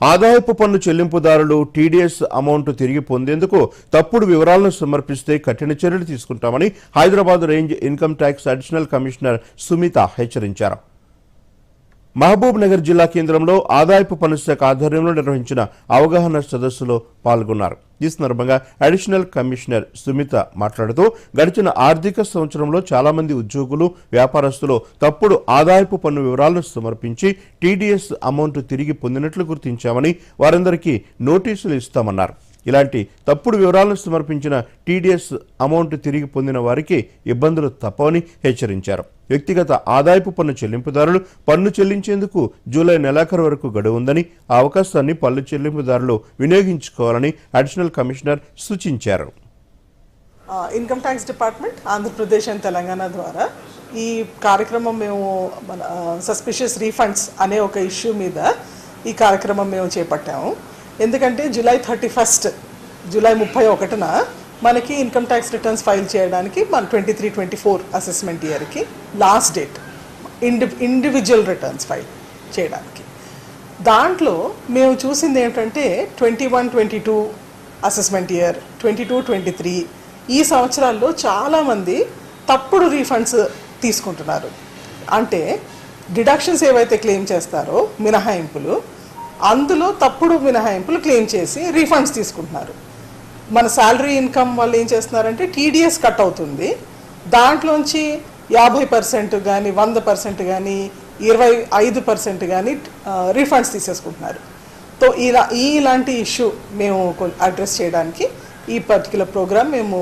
ఆదాయపు పన్ను చెల్లింపుదారులు టీడీఎస్ అమౌంట్ తిరిగి పొందేందుకు తప్పుడు వివరాలను సమర్పిస్తే కఠిన చర్యలు తీసుకుంటామని Hyderabad range income tax additional commissioner Sumitha హెచ్చరించారు. మహబూబ్ నగర్ జిల్లా కేంద్రంలో ఆదాయపు పన్ను శాఖ ఆధ్వర్యంలో నిర్వహించిన అవగాహన సదస్సులో పాల్గొన్నారు. ఈ సందర్భంగా అడిషనల్ కమిషనర్ సుమిత మాట్లాడుతూ గడిచిన ఆర్థిక సంవత్సరంలో చాలామంది ఉద్యోగులు వ్యాపారస్తులు తప్పుడు ఆదాయపు పన్ను వివరాలను సమర్పించి టీడీఎస్ అమౌంట్ తిరిగి పొందినట్లు గుర్తించామని వారందరికీ నోటీసులు ఇస్తామన్నారు. ఇలాంటి తప్పుడు వివరాలను సమర్పించిన టీడీఎస్ అమౌంట్ తిరిగి పొందిన వారికి ఇబ్బందులు తప్పవని హెచ్చరించారు. వ్యక్తిగత ఆదాయపు పన్ను చెల్లింపుదారులు పన్ను చెల్లించేందుకు జూలై నెలాఖరు వరకు గడువు ఉందని ఆ అవకాశాన్ని పన్ను చెల్లింపుదారులు వినియోగించుకోవాలని అడిషనల్ కమిషనర్ సూచించారు. Income tax department Andhra Pradesh and Telangana ద్వారా ఈ కార్యక్రమం మేము మన సస్పిషియస్ రీఫండ్స్ అనే ఒక ఇష్యూ మీద ఈ కార్యక్రమం మేము చేపట్టాము. ఎందుకంటే జూలై థర్టీ ఫస్ట్ జూలై ముప్పై ఒకటిన మనకి ఇన్కమ్ ట్యాక్స్ రిటర్న్స్ ఫైల్ చేయడానికి మన twenty three twenty four assessment ఇయర్కి లాస్ట్ డేట్ ఇండి ఇండివిజువల్ రిటర్న్స్ ఫైల్ చేయడానికి. దాంట్లో మేము చూసింది ఏంటంటే twenty one twenty two assessment year twenty two twenty three ఈ సంవత్సరాల్లో చాలామంది తప్పుడు రీఫండ్స్ తీసుకుంటున్నారు. అంటే డిడక్షన్స్ ఏవైతే క్లెయిమ్ చేస్తారో మినహాయింపులు అందులో తప్పుడు మినహాయింపులు క్లెయిమ్ చేసి రీఫండ్స్ తీసుకుంటున్నారు. మన శాలరీ ఇన్కమ్ వాళ్ళు ఏం చేస్తున్నారంటే టీడీఎస్ కట్ అవుతుంది. దాంట్లోంచి యాభై పర్సెంట్ కానీ వంద పర్సెంట్ కానీ ఇరవై ఐదు పర్సెంట్ కానీ రీఫండ్స్ తీసేసుకుంటున్నారు. సో ఇలా ఈ ఇలాంటి ఇష్యూ మేము అడ్రస్ చేయడానికి ఈ పర్టికులర్ ప్రోగ్రామ్ మేము